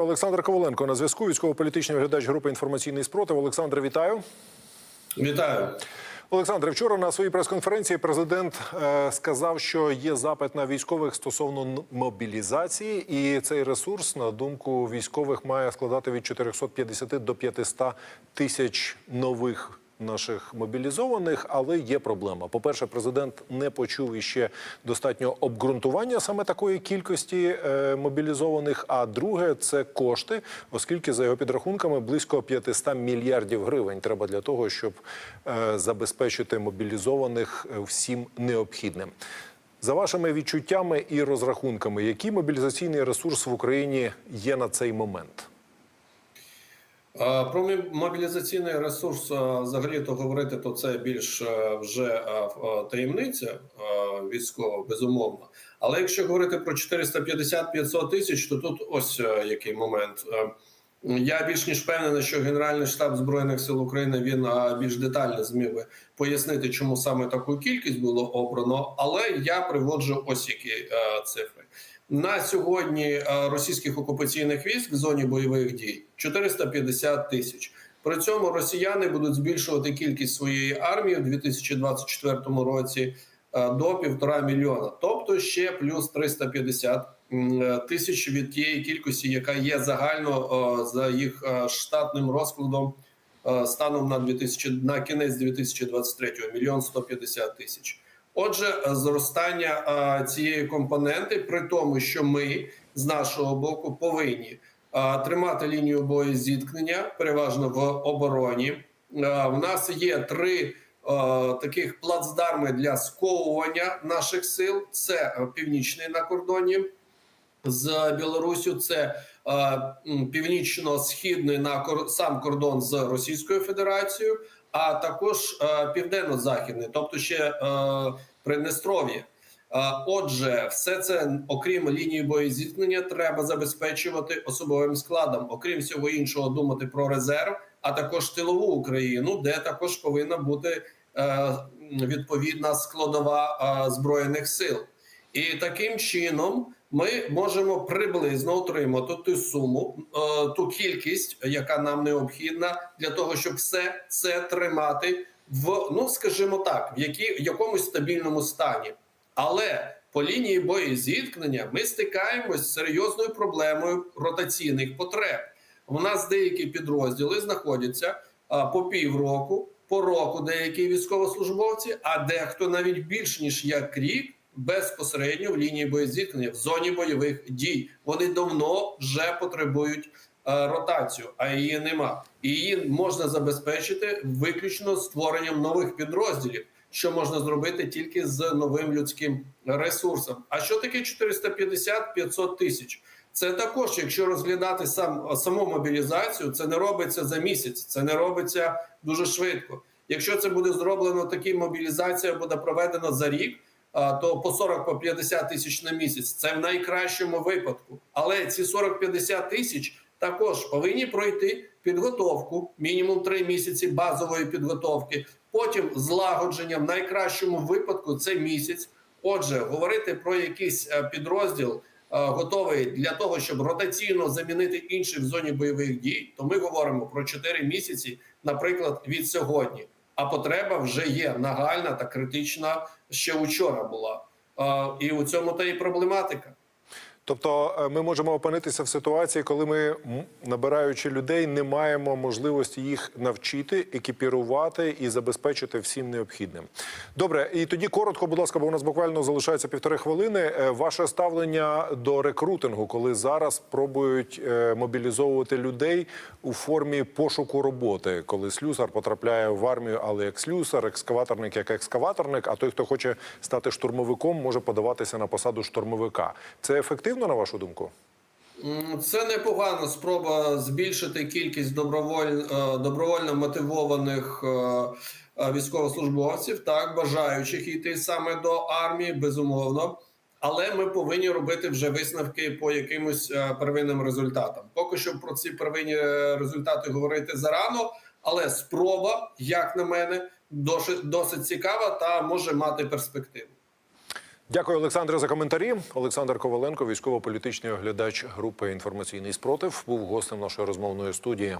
Олександр Коваленко на зв'язку. Військово-політичний оглядач групи інформаційний спротив. Олександр, вітаю. Вітаю. Олександре, вчора на своїй прес-конференції президент е, сказав, що є запит на військових стосовно мобілізації, і цей ресурс, на думку військових, має складати від 450 до 500 тисяч нових. Наших мобілізованих, але є проблема. По-перше, президент не почув іще достатньо обґрунтування саме такої кількості е, мобілізованих. А друге, це кошти, оскільки за його підрахунками близько 500 мільярдів гривень треба для того, щоб е, забезпечити мобілізованих е, всім необхідним. За вашими відчуттями і розрахунками, який мобілізаційний ресурс в Україні є на цей момент? Про мобілізаційний ресурс взагалі то говорити, то це більш е, вже таємниця військова, безумовно. Але якщо говорити про 450-500 тисяч, то тут ось е, який момент. Е, Я більш ніж впевнений, що Генеральний штаб збройних сил України він більш детально зміг би пояснити, чому саме таку кількість було обрано. Але я приводжу ось які цифри. На сьогодні е, російських окупаційних військ в зоні бойових дій 450 тисяч. При цьому росіяни будуть збільшувати кількість своєї армії у 2024 році е, до півтора мільйона, тобто ще плюс 350 м, е, тисяч від тієї кількості, яка є загально за їх штатним розкладом станом на 2000, на кінець 2023 мільйон 150 тисяч. Отже, зростання цієї компоненти, при тому, що ми з нашого боку повинні тримати лінію бою зіткнення, переважно в обороні. У нас є три таких плацдарми для сковування наших сил: це північний на кордоні з Білоруссю, це північно-східний на сам кордон з Російською Федерацією, а також південно-західний, тобто ще Приднестров'я. Отже, все це, окрім лінії боєзіткнення, треба забезпечувати особовим складом. Окрім всього іншого, думати про резерв, а також тилову Україну, де також повинна бути е, відповідна складова збройних сил. І таким чином ми можемо приблизно отримати ту суму, е, ту кількість, яка нам необхідна для того, щоб все це тримати в ну скажімо так, в які в якомусь стабільному стані. Але по лінії боєзіткнення ми стикаємось з серйозною проблемою ротаційних потреб. У нас деякі підрозділи знаходяться а, по півроку, по року деякі військовослужбовці, а дехто навіть більш ніж як рік безпосередньо в лінії боєзіткнення в зоні бойових дій. Вони давно вже потребують е, ротацію, а її нема. І її можна забезпечити виключно створенням нових підрозділів, що можна зробити тільки з новим людським ресурсом. А що таке 450-500 тисяч? Це також, якщо розглядати сам саму мобілізацію, це не робиться за місяць, це не робиться дуже швидко. Якщо це буде зроблено, такі мобілізація буде проведена за рік, то по 40 по 50 тисяч на місяць. Це в найкращому випадку. Але ці 40-50 тисяч також повинні пройти підготовку, мінімум 3 місяці базової підготовки. Потім злагодження в найкращому випадку це місяць. Отже, говорити про якийсь е, підрозділ е, готовий для того, щоб ротаційно замінити інший в зоні бойових дій, то ми говоримо про 4 місяці, наприклад, від сьогодні. А потреба вже є нагальна та критична ще учора була. І у цьому та і проблематика. Тобто е, ми можемо опинитися в ситуації, коли ми, набираючи людей, не маємо можливості їх навчити, екіпірувати і забезпечити всім необхідним. Добре, і тоді коротко, будь ласка, бо у нас буквально залишається півтори хвилини. Е, Ваше ставлення до рекрутингу, коли зараз пробують е, мобілізовувати людей у формі пошуку роботи, коли слюсар потрапляє в армію, але як слюсар, екскаваторник як екскаваторник. А той, хто хоче стати штурмовиком, може подаватися на посаду штурмовика. Це ефективно на вашу думку? Це непогана спроба збільшити кількість доброволь, е, добровольно мотивованих е, е, військовослужбовців, так бажаючих йти саме до армії, безумовно. Але ми повинні робити вже висновки по якимось первинним результатам. Поки що про ці первинні результати говорити зарано, але спроба, як на мене, досить цікава та може мати перспективу. Дякую, Олександре, за коментарі. Олександр Коваленко, військово-політичний оглядач групи інформаційний спротив, був гостем нашої розмовної студії.